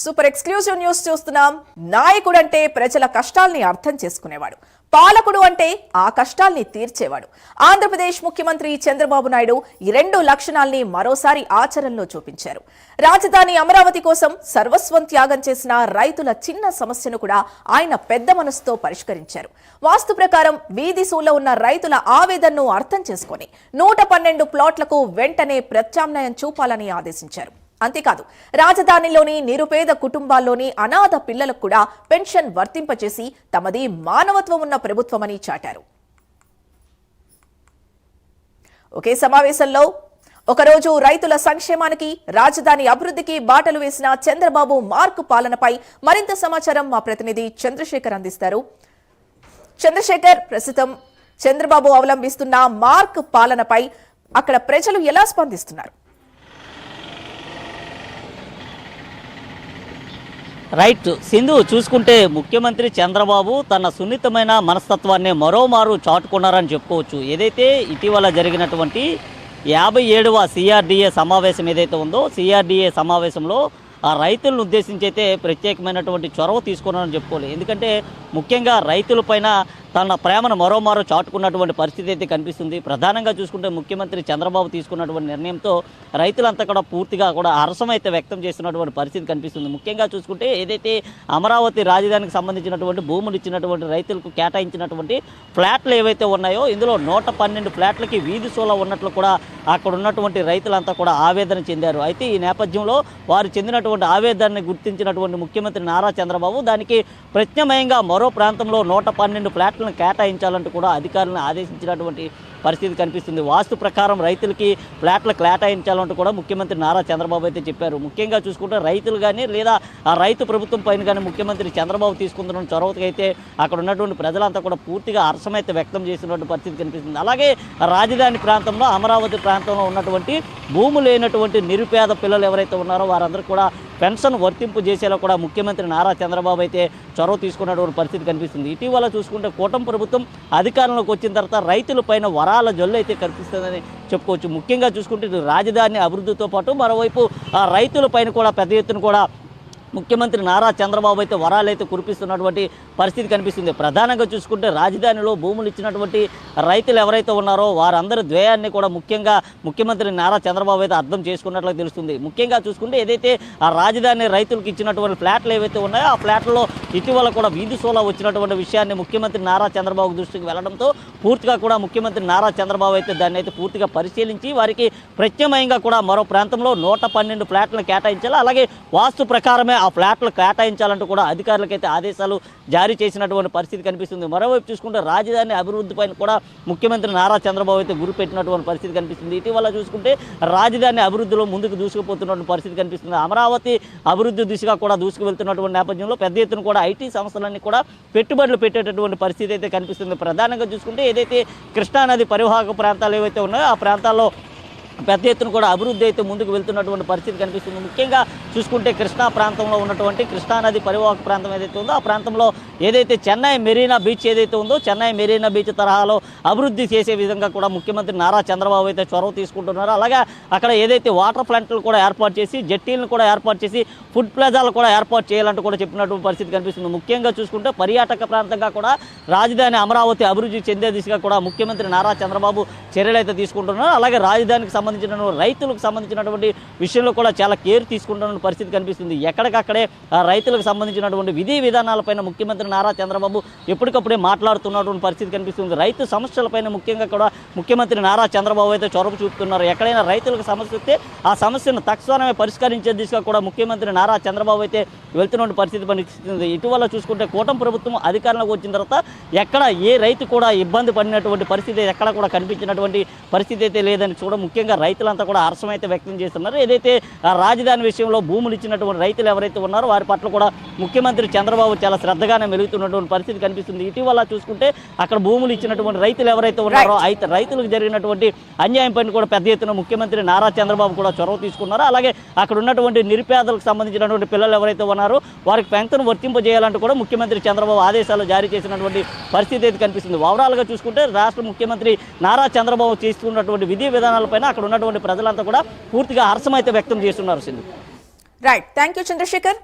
Super exclusive news చూస్తున్నాం. నాయకుడు అంటే ప్రజల కష్టాల్ని అర్థం చేసుకునేవాడు. పాలకుడు అంటే ఆ కష్టాల్ని తీర్చేవాడు. ఆంధ్రప్రదేశ్ ముఖ్యమంత్రి చంద్రబాబు నాయుడు ఈ రెండు లక్షణాల్ని మరోసారి ఆచరణలో చూపించారు. రాజధాని అమరావతి కోసం సర్వస్వం త్యాగం చేసిన రైతుల చిన్న సమస్యను కూడా ఆయన పెద్ద మనసుతో పరిష్కరించారు. వాస్తు ప్రకారం వీధి సూలో ఉన్న రైతుల ఆవేదనను అర్థం చేసుకొని నూట పన్నెండు ప్లాట్లకు వెంటనే ప్రత్యామ్నాయం చూపాలని ఆదేశించారు. అంతేకాదు రాజధానిలోని నిరుపేద కుటుంబాల్లోని అనాథ పిల్లలకు కూడా పెన్షన్ వర్తింపచేసి తమది మానవత్వం ఉన్న ప్రభుత్వమని చాటారు. ఒకే సమావేశంలో ఒకరోజు రైతుల సంక్షేమానికి రాజధాని అభివృద్ధికి బాటలు వేసిన చంద్రబాబు మార్కు పాలనపై మరింత సమాచారం మా ప్రతినిధి చంద్రశేఖర్ అందిస్తారు. చంద్రశేఖర్ ప్రస్తుతం చంద్రబాబు అవలంబిస్తున్న మార్క్ పాలనపై అక్కడ ప్రజలు ఎలా స్పందిస్తున్నారు? రైట్. సింధు చూసుకుంటే ముఖ్యమంత్రి చంద్రబాబు తన సున్నితమైన మనస్తత్వాన్ని మరోమారు చాటుకున్నారని చెప్పుకోవచ్చు. ఏదైతే ఇటీవల జరిగినటువంటి యాభై ఏడవ సిఆర్డిఏ సమావేశం ఏదైతే ఉందో సిఆర్డిఏ సమావేశంలో ఆ రైతులను ఉద్దేశించి అయితే ప్రత్యేకమైనటువంటి చొరవ తీసుకున్నారని చెప్పుకోవాలి. ఎందుకంటే ముఖ్యంగా రైతులపైన తన ప్రేమను మరోమారో చాటుకున్నటువంటి పరిస్థితి అయితే కనిపిస్తుంది. ప్రధానంగా చూసుకుంటే ముఖ్యమంత్రి చంద్రబాబు తీసుకున్నటువంటి నిర్ణయంతో రైతులంతా కూడా పూర్తిగా కూడా అరసం అయితే వ్యక్తం చేస్తున్నటువంటి పరిస్థితి కనిపిస్తుంది. ముఖ్యంగా చూసుకుంటే ఏదైతే అమరావతి రాజధానికి సంబంధించినటువంటి భూములు ఇచ్చినటువంటి రైతులకు కేటాయించినటువంటి ఫ్లాట్లు ఏవైతే ఉన్నాయో ఇందులో నూట పన్నెండు ఫ్లాట్లకి వీధి సోలా ఉన్నట్లు కూడా అక్కడ ఉన్నటువంటి రైతులంతా కూడా ఆవేదన చెందారు. అయితే ఈ నేపథ్యంలో వారు చెందినటువంటి ఆవేదనని గుర్తించినటువంటి ముఖ్యమంత్రి నారా చంద్రబాబు దానికి ప్రత్యామ్నాయంగా మరో ప్రాంతంలో నూట పన్నెండు ఫ్లాట్లను కేటాయించాలంటూ కూడా అధికారులను ఆదేశించినటువంటి పరిస్థితి కనిపిస్తుంది. వాస్తు ప్రకారం రైతులకి ఫ్లాట్లు కేటాయించాలంటూ కూడా ముఖ్యమంత్రి నారా చంద్రబాబు అయితే చెప్పారు. ముఖ్యంగా చూసుకుంటే రైతులు కానీ లేదా ఆ రైతు ప్రభుత్వం పైన కానీ ముఖ్యమంత్రి చంద్రబాబు తీసుకుంటున్న చొరవకి అయితే అక్కడ ఉన్నటువంటి ప్రజలంతా కూడా పూర్తిగా హర్షమైతే వ్యక్తం చేసినటువంటి పరిస్థితి కనిపిస్తుంది. అలాగే రాజధాని ప్రాంతంలో అమరావతి ప్రాంతంలో ఉన్నటువంటి భూములు లేనటువంటి నిరుపేద పిల్లలు ఎవరైతే ఉన్నారో వారందరూ కూడా పెన్షన్ వర్తింపు చేసేలా కూడా ముఖ్యమంత్రి నారా చంద్రబాబు అయితే చొరవ తీసుకున్నటువంటి పరిస్థితి కనిపిస్తుంది. ఇటీవల చూసుకుంటే కూటమి ప్రభుత్వం అధికారంలోకి వచ్చిన తర్వాత రైతులపైన వరాల జల్లు అయితే కనిపిస్తుందని చెప్పుకోవచ్చు. ముఖ్యంగా చూసుకుంటే రాజధాని అభివృద్ధితో పాటు మరోవైపు ఆ రైతులపైన కూడా పెద్ద ఎత్తున కూడా ముఖ్యమంత్రి నారా చంద్రబాబు అయితే వరాలు అయితే కురిపిస్తున్నటువంటి పరిస్థితి కనిపిస్తుంది. ప్రధానంగా చూసుకుంటే రాజధానిలో భూములు ఇచ్చినటువంటి రైతులు ఎవరైతే ఉన్నారో వారందరి ద్వేయాన్ని కూడా ముఖ్యంగా ముఖ్యమంత్రి నారా చంద్రబాబు అయితే అర్థం చేసుకున్నట్లు తెలుస్తుంది. ముఖ్యంగా చూసుకుంటే ఏదైతే ఆ రాజధాని రైతులకు ఇచ్చినటువంటి ఫ్లాట్లు ఏవైతే ఉన్నాయో ఆ ఫ్లాట్లలో ఇటీవల కూడా వీధి సోలా వచ్చినటువంటి విషయాన్ని ముఖ్యమంత్రి నారా చంద్రబాబు దృష్టికి వెళ్ళడంతో పూర్తిగా కూడా ముఖ్యమంత్రి నారా చంద్రబాబు అయితే దాన్ని అయితే పూర్తిగా పరిశీలించి వారికి ప్రత్యామ్నాయంగా కూడా మరో ప్రాంతంలో నూట పన్నెండు ఫ్లాట్లను కేటాయించాలి. అలాగే వాస్తు ప్రకారమే ఆ ఫ్లాట్లు కేటాయించాలంటూ కూడా అధికారులకైతే ఆదేశాలు జారీ చేసినటువంటి పరిస్థితి కనిపిస్తుంది. మరోవైపు చూసుకుంటే రాజధాని అభివృద్ధి పైన కూడా ముఖ్యమంత్రి నారా చంద్రబాబు అయితే గురిపెట్టినటువంటి పరిస్థితి కనిపిస్తుంది. ఇటీవల చూసుకుంటే రాజధాని అభివృద్ధిలో ముందుకు దూసుకుపోతున్నటువంటి పరిస్థితి కనిపిస్తుంది. అమరావతి అభివృద్ధి దిశగా కూడా దూసుకు వెళ్తున్నటువంటి నేపథ్యంలో పెద్ద ఎత్తున కూడా ఐటీ సంస్థలన్నీ కూడా పెట్టుబడులు పెట్టేటటువంటి పరిస్థితి అయితే కనిపిస్తుంది. ప్రధానంగా చూసుకుంటే ఏదైతే కృష్ణానది పరివాహక ప్రాంతాలు ఏవైతే ఉన్నాయో ఆ ప్రాంతాల్లో పెద్ద ఎత్తున కూడా అభివృద్ధి అయితే ముందుకు వెళ్తున్నటువంటి పరిస్థితి కనిపిస్తుంది. ముఖ్యంగా చూసుకుంటే కృష్ణా ప్రాంతంలో ఉన్నటువంటి కృష్ణానది పరివాహక ప్రాంతం ఏదైతే ఉందో ఆ ప్రాంతంలో ఏదైతే చెన్నై మెరీనా బీచ్ ఏదైతే ఉందో చెన్నై మెరీనా బీచ్ తరహాలో అభివృద్ధి చేసే విధంగా కూడా ముఖ్యమంత్రి నారా చంద్రబాబు అయితే చొరవ తీసుకుంటున్నారు. అలాగే అక్కడ ఏదైతే వాటర్ ప్లాంట్లు కూడా ఏర్పాటు చేసి జట్టీలను కూడా ఏర్పాటు చేసి ఫుడ్ ప్లాజాలు కూడా ఏర్పాటు చేయాలంటూ కూడా చెప్పినటువంటి పరిస్థితి కనిపిస్తుంది. ముఖ్యంగా చూసుకుంటే పర్యాటక ప్రాంతంగా కూడా రాజధాని అమరావతి అభివృద్ధి చెందే దిశగా కూడా ముఖ్యమంత్రి నారా చంద్రబాబు చర్యలు అయితే తీసుకుంటున్నారు. అలాగే రాజధానికి సంబంధించిన రైతులకు సంబంధించినటువంటి విషయంలో కూడా చాలా కేర్ తీసుకుంటున్న పరిస్థితి కనిపిస్తుంది. ఎక్కడికక్కడే రైతులకు సంబంధించినటువంటి విధి విధానాలపైన ముఖ్యమంత్రి నారా చంద్రబాబు ఎప్పటికప్పుడే మాట్లాడుతున్నటువంటి పరిస్థితి కనిపిస్తుంది. రైతు సమస్యలపైన ముఖ్యంగా కూడా ముఖ్యమంత్రి నారా చంద్రబాబు అయితే చొరవ చూపుతున్నారు. ఎక్కడైనా రైతులకు సమస్య వస్తే ఆ సమస్యను తక్షణమే పరిష్కరించే దిశగా కూడా ముఖ్యమంత్రి నారా చంద్రబాబు అయితే వెళ్తున్న పరిస్థితి పనిస్తుంది ఇటీవల చూసుకుంటే కూటమి ప్రభుత్వం అధికారంలోకి వచ్చిన తర్వాత ఎక్కడ ఏ రైతు కూడా ఇబ్బంది పడినటువంటి పరిస్థితి ఎక్కడ కూడా కనిపించినటువంటి పరిస్థితి అయితే లేదని చూడ ముఖ్యంగా రైతులంతా కూడా హర్షం అయితే వ్యక్తం చేస్తున్నారు. ఏదైతే ఆ రాజధాని విషయంలో భూములు ఇచ్చినటువంటి రైతులు ఎవరైతే ఉన్నారో వారి పట్ల కూడా ముఖ్యమంత్రి చంద్రబాబు చాలా శ్రద్ధగానే మెలుగుతున్నటువంటి పరిస్థితి కనిపిస్తుంది. ఇటీవల చూసుకుంటే అక్కడ భూములు ఇచ్చినటువంటి రైతులు ఎవరైతే ఉన్నారో అయితే రైతులకు జరిగినటువంటి అన్యాయం పైన కూడా పెద్ద ఎత్తున ముఖ్యమంత్రి నారా చంద్రబాబు కూడా చొరవ తీసుకున్నారు. అలాగే అక్కడ ఉన్నటువంటి నిరుపేదలకు సంబంధించినటువంటి పిల్లలు ఎవరైతే ఉన్నారో వారికి పెంకను వర్తింపజేయాలంటూ కూడా ముఖ్యమంత్రి చంద్రబాబు ఆదేశాలు జారీ చేసినటువంటి పరిస్థితి అయితే కనిపిస్తుంది. ఓవరాల్గా చూసుకుంటే రాష్ట్ర ముఖ్యమంత్రి నారా చంద్రబాబు చేస్తున్నటువంటి విధి విధానాలపైన అక్కడ ఉన్నటువంటి ప్రజలంతా కూడా పూర్తిగా హర్షమైతే వ్యక్తం చేస్తున్నారు Sindhu. Right thank you Chandrashekar